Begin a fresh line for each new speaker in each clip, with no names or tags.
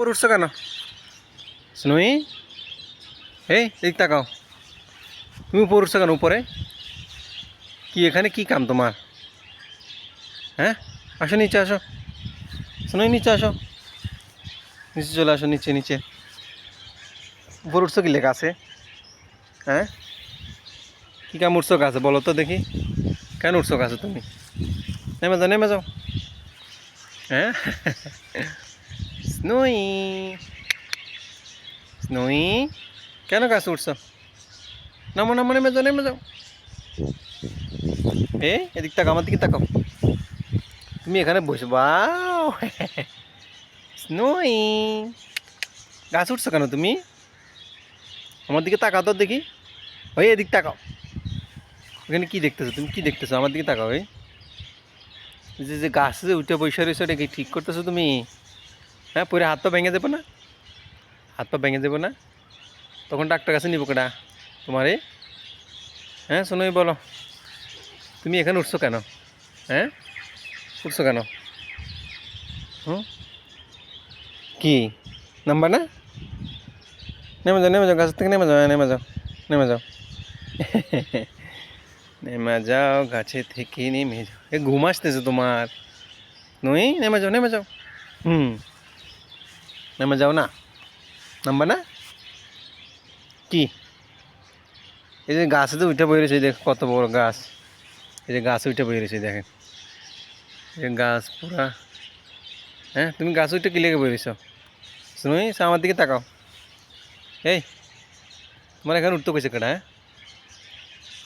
উপর উঠছো কেন? স্নুই? এই দিক তাকাও। তুমি উপর উঠছো কেন উপরে? কি এখানে কি কাম তোমার? হ্যাঁ? আসো নিচে আসো। স্নুই নিচে আসো। নিচে চলে আসো নিচে নিচে। উপর উঠছো কি লেখা আছে হ্যাঁ? কি কাম উঠছো গাছে বলো তো দেখি। কেন উঠছো গাছে তুমি? নেমে যাও নেমে যাও। হ্যাঁ? স্নুই। স্নুই, কেন গাছে উঠছো? নামো নামো, নেমে যাও নেমে যাও। এ এদিক তাকাও, আমার দিকে তাকাও। তুমি এখানে বসে, বাও। স্নুই গাছ উঠছো কেন তুমি? আমার দিকে তাকাও তো দেখি। ওই, এদিক তাকাও। ওখানে কি দেখতেছো? তুমি কি দেখতেছো? আমার দিকে তাকাও, এই। যে যে, গাছে যে উঠে বসে রয়েছে ঠিক করতেছো তুমি? হ্যাঁ পরে হাত পা ভেঙে দেবো না? হাত পা ভেঙে দেবো না? তখন ডাক্তার কাছে নিবো কেটা তোমারে হ্যাঁ শোনোই বলো। তুমি এখানে উঠছো কেন? হ্যাঁ? উঠছো কেন? হুম? কি? নাম্বার না? নেমে যাও নেমে যাও গাছ থেকে নেমে যাও হ্যাঁ, নেমে যাও নেমে যাও। নেমে যাও গাছে থেকে নেমে যাও। এ ঘুম আসতেছে তোমার। নই নেমে যাও নেমে যাও। হুম। নেমে যাও না নাম্বার না কি এই যে গাছে তো উঠে বই রয়েছে দেখ কত বড় গাছ এই যে গাছে উঠে বই রয়েছে দেখেন এই গাছ পুরা হ্যাঁ তুমি গাছ উঠে কি লেগে বই রয়েছ শুনুই আমার দিকে তাকাও এই তোমার এখানে উঠতে কইছে কেটা হ্যাঁ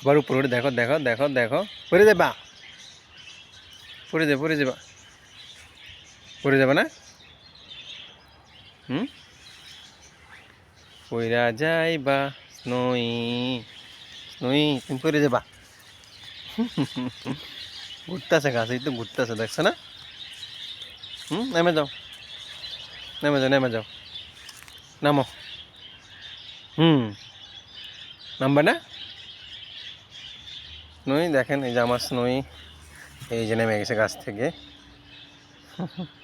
আবার উপরে উঠে দেখো দেখো দেখো দেখো পড়ে যাবা পড়ে যাবে পড়ে যাবা পড়ে যাবে না হুম? পইরা যাইবা স্নোই স্নোই তুমি পড়ে যাবা ঘুরতেছে গাছ এই তো ঘুরতেছে দেখছ না? হুম নেমে যাও। নেমে যাও নেমে যাও। নামো। হুম। নামবা না? স্নোই দেখেন এই যে আমার স্নোই এই যে নেমে গেছে গাছ থেকে।